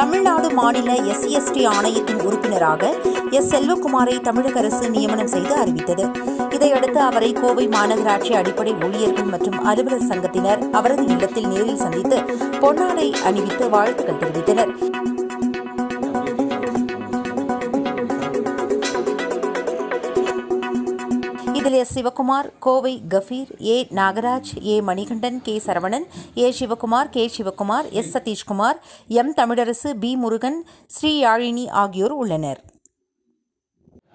தமிழ்நாடு மாநில SC ST ஆணையத்தின் உறுப்பினராக எஸ் செல்வகுமாரை தமிழக அரசு நியமனம் செய்து அறிவித்தது. இதையடுத்து அவரை கோவை மாநகராட்சி அடிப்படை ஊழியர்கள் மற்றும் அலுவலர் சங்கத்தினர் அவரது இல்லத்தில் நேரில் சந்தித்து பொன்னாடை அணிவித்து வாழ்த்துக்கள் தெரிவித்தனர். இதில் S Sivakumar Kovai Kafeer A. Nagaraj A. Manikandan K. Saravanan A. Sivakumar K. Sivakumar S. Satishkumar M. Tamilarasu P. Murugan Sri. Yazhini ஆகியோர் உள்ளனர்.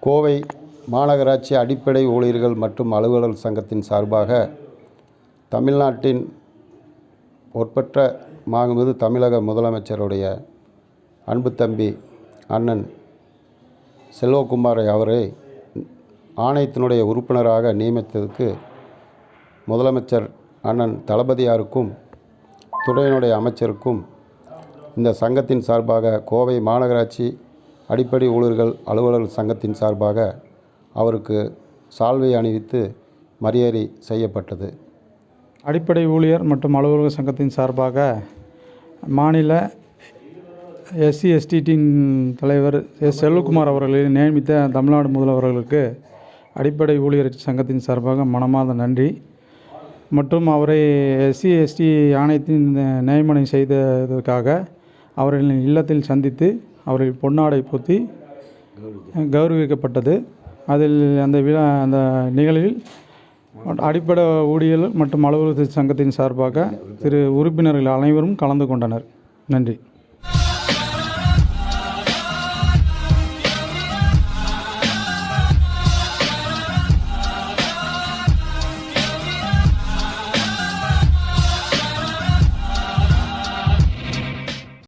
கோவை மாநகராட்சி அடிப்படை ஊழியர்கள் மற்றும் அலுவலர் சங்கத்தின் சார்பாக தமிழ்நாட்டின் ஒற்பற்ற மாண்புமிகு தமிழக முதலமைச்சருடைய அன்பு தம்பி அண்ணன் செல்வகுமாரை அவரை ஆணையத்தினுடைய உறுப்பினராக நியமித்ததுக்கு முதலமைச்சர் அண்ணன் தளபதியாருக்கும் துறையினுடைய அமைச்சருக்கும் இந்த சங்கத்தின் சார்பாக கோவை மாநகராட்சி அடிப்படை ஊழியர்கள் அலுவலர் சங்கத்தின் சார்பாக அவருக்கு சால்வை அணிவித்து மரியாதை செய்யப்பட்டது. அடிப்படை ஊழியர் மற்றும் அலுவலக சங்கத்தின் சார்பாக மாநில எஸ்சி எஸ்டிடியின் தலைவர் எஸ் செல்வகுமார் அவர்களை நியமித்த தமிழ்நாடு முதல்வர்களுக்கு அடிப்படை ஊழியர் சங்கத்தின் சார்பாக மனமார்ந்த நன்றி. மற்றும் அவரை எஸ்சி எஸ்டி ஆணையத்தின் நியமனம் செய்ததற்காக அவர்களின் இல்லத்தில் சந்தித்து அவர்கள் பொன்னாடை பூத்தி கௌரவிக்கப்பட்டது. அதில் அந்த விழா அந்த நிகழ்வில் அடிப்படை ஊழியர் மற்றும் அலுவலக சங்கத்தின் சார்பாக திரு உறுப்பினர்கள் அனைவரும் கலந்து கொண்டனர். நன்றி.